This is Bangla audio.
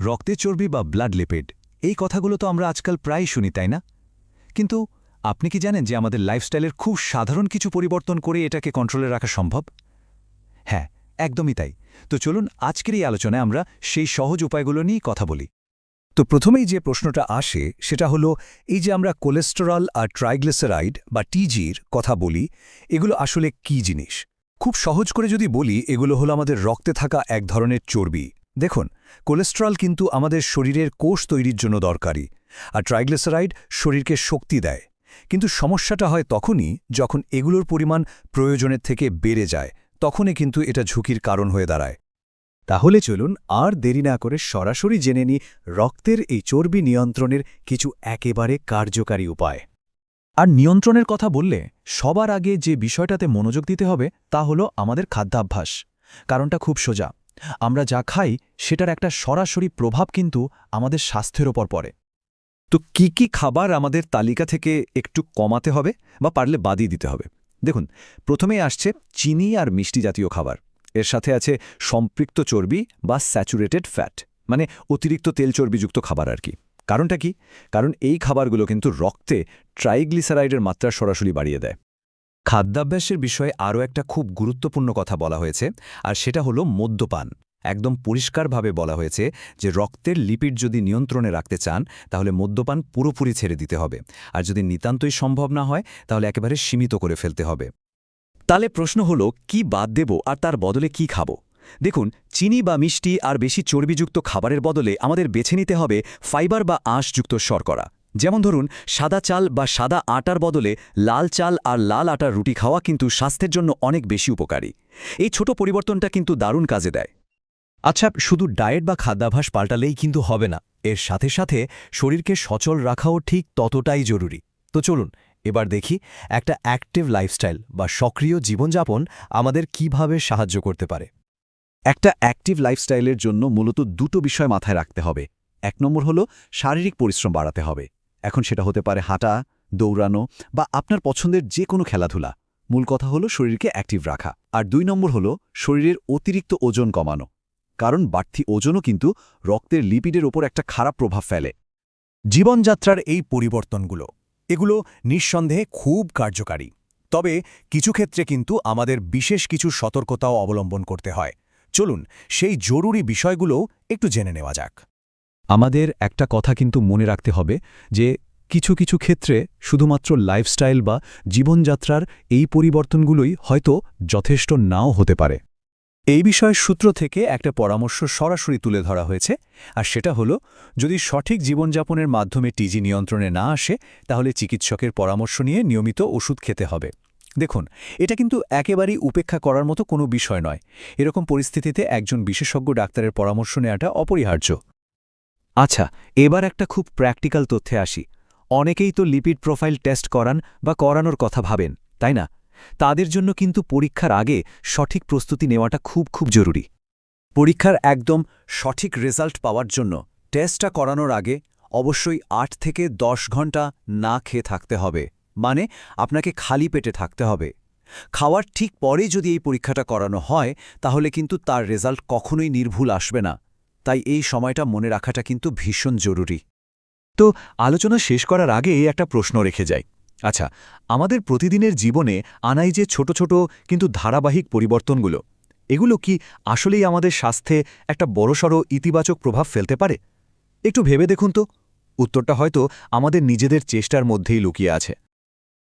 রক্তে চর্বি বা ব্লাড লিপিড এই কথাগুলো তো আমরা আজকাল প্রায় শুনি, তাই না? কিন্তু আপনি কি জানেন যে আমাদের লাইফস্টাইলের খুব সাধারণ কিছু পরিবর্তন করে এটাকে কন্ট্রোলে রাখা সম্ভব? হ্যাঁ একদমই তাই। তো চলুন আজকের এই আলোচনায় আমরা সেই সহজ উপায়গুলো নিয়ে কথা বলি। তো প্রথমেই যে প্রশ্নটা আসে, সেটা হলো এই যে আমরা কোলেস্টেরল আর ট্রাইগ্লিসারাইড বা টিজির কথা বলি, এগুলো আসলে কি জিনিস? খুব সহজ করে যদি বলি, এগুলো হলো আমাদের রক্তে থাকা এক ধরনের চর্বি দেখুন, কোলেস্টেরল কিন্তু আমাদের শরীরের কোষ তৈরির জন্য দরকারি, আর ট্রাইগ্লিসারাইড শরীরকে শক্তি দেয়। কিন্তু সমস্যাটা হয় তখনই যখন এগুলোর পরিমাণ প্রয়োজনের থেকে বেড়ে যায়, তখনই কিন্তু এটা ঝুঁকির কারণ হয়ে দাঁড়ায়। তাহলে চলুন আর দেরি না করে সরাসরি জেনে নি রক্তের এই চর্বি নিয়ন্ত্রণের কিছু একেবারে কার্যকারী উপায়। আর নিয়ন্ত্রণের কথা বললে সবার আগে যে বিষয়টাতে মনোযোগ দিতে হবে তা হলো আমাদের খাদ্যাভ্যাস, কারণটা খুব সোজা। আমরা যা খাই, সেটার একটা সরাসরি প্রভাব কিন্তু আমাদের স্বাস্থ্যের ওপর পড়ে। তো কি কি খাবার আমাদের তালিকা থেকে একটু কমাতে হবে বা পারলে বাদই দিতে হবে? দেখুন, প্রথমেই আসছে চিনি আর মিষ্টি জাতীয় খাবার। এর সাথে আছে সম্পৃক্ত চর্বি বা স্যাচুরেটেড ফ্যাট মানে অতিরিক্ত তেল চর্বিযুক্ত খাবার আর কি। কারণটা কি? কারণ এই খাবারগুলো কিন্তু রক্তে ট্রাইগ্লিসারাইডের মাত্রা সরাসরি বাড়িয়ে দেয়। খাদ্যাভ্যাসের বিষয়ে আরও একটা খুব গুরুত্বপূর্ণ কথা বলা হয়েছে, আর সেটা হলো মদ্যপান। একদম পরিষ্কারভাবে বলা হয়েছে যে রক্তের লিপিড যদি নিয়ন্ত্রণে রাখতে চান, তাহলে মদ্যপান পুরোপুরি ছেড়ে দিতে হবে। আর যদি নিতান্তই সম্ভব না হয়, তাহলে একেবারে সীমিত করে ফেলতে হবে। তাহলে প্রশ্ন হলো, কি বাদ দেব আর তার বদলে কি খাব? দেখুন, চিনি বা মিষ্টি আর বেশি চর্বিযুক্ত খাবারের বদলে আমাদের বেছে নিতে হবে ফাইবার বা আঁশযুক্ত শর্করা। যেমন ধরুন, সাদা চাল বা সাদা আটার বদলে লাল চাল আর লাল আটার রুটি খাওয়া কিন্তু স্বাস্থ্যের জন্য অনেক বেশি উপকারী। এই ছোট পরিবর্তনটা কিন্তু দারুণ কাজে দেয়। আচ্ছা শুধু ডায়েট বা খাদ্যাভ্যাস পাল্টালেই কিন্তু হবে না। এর সাথে সাথে শরীরকে সচল রাখাও ঠিক ততটাই জরুরি। তো চলুন, এবার দেখি একটা অ্যাক্টিভ লাইফস্টাইল বা সক্রিয় জীবনযাপন আমাদের কীভাবে সাহায্য করতে পারে। একটা অ্যাক্টিভ লাইফস্টাইলের জন্য মূলত দুটো বিষয় মাথায় রাখতে হবে। এক নম্বর হলো শারীরিক পরিশ্রম বাড়াতে হবে। এখন সেটা হতে পারে হাঁটা, দৌড়ানো বা আপনার পছন্দের যে কোনো খেলাধুলা। মূল কথা হলো শরীরকে অ্যাক্টিভ রাখা। আর দুই নম্বর হলো শরীরের অতিরিক্ত ওজন কমানো। কারণ বাড়তি ওজনও কিন্তু রক্তের লিপিডের ওপর একটা খারাপ প্রভাব ফেলে। জীবনযাত্রার এই পরিবর্তনগুলো, এগুলো নিঃসন্দেহে খুব কার্যকারী। তবে কিছু ক্ষেত্রে কিন্তু আমাদের বিশেষ কিছু সতর্কতাও অবলম্বন করতে হয়। চলুন সেই জরুরি বিষয়গুলোও একটু জেনে নেওয়া যাক। আমাদের একটা কথা কিন্তু মনে রাখতে হবে যে কিছু কিছু ক্ষেত্রে শুধুমাত্র লাইফস্টাইল বা জীবনযাত্রার এই পরিবর্তনগুলোই হয়তো যথেষ্ট নাও হতে পারে। এই বিষয়ের সূত্র থেকে একটা পরামর্শ সরাসরি তুলে ধরা হয়েছে, আর সেটা হলো, যদি সঠিক জীবনযাপনের মাধ্যমে টিজি নিয়ন্ত্রণে না আসে, তাহলে চিকিৎসকের পরামর্শ নিয়ে নিয়মিত ওষুধ খেতে হবে। দেখুন, এটা কিন্তু একেবারেই উপেক্ষা করার মতো কোনো বিষয় নয়। এরকম পরিস্থিতিতে একজন বিশেষজ্ঞ ডাক্তারের পরামর্শ নেওয়াটা অপরিহার্য। আচ্ছা এবার একটা খুব প্র্যাকটিক্যাল তথ্যে আসি। অনেকেই তো লিপিড প্রোফাইল টেস্ট করান বা করানোর কথা ভাবেন, তাই না? তাদের জন্য কিন্তু পরীক্ষার আগে সঠিক প্রস্তুতি নেওয়াটা খুব খুব জরুরি। পরীক্ষার একদম সঠিক রেজাল্ট পাওয়ার জন্য টেস্টটা করানোর আগে অবশ্যই আট থেকে দশ ঘণ্টা না খেয়ে থাকতে হবে। মানে আপনাকে খালি পেটে থাকতে হবে। খাওয়ার ঠিক পরে যদি এই পরীক্ষাটা করানো হয়, তাহলে কিন্তু তার রেজাল্ট কখনোই নির্ভুল আসবে না। তাই এই সময়টা মনে রাখাটা কিন্তু ভীষণ জরুরি। তো, আলোচনা শেষ করার আগে একটা প্রশ্ন রেখে যাই। আচ্ছা আমাদের প্রতিদিনের জীবনে আনাই যে ছোট ছোট কিন্তু ধারাবাহিক পরিবর্তনগুলো, এগুলো কি আসলেই আমাদের স্বাস্থ্যে একটা বড়সড় ইতিবাচক প্রভাব ফেলতে পারে? একটু ভেবে দেখুন তো। উত্তরটা হয়তো আমাদের নিজেদের চেষ্টার মধ্যেই লুকিয়ে আছে।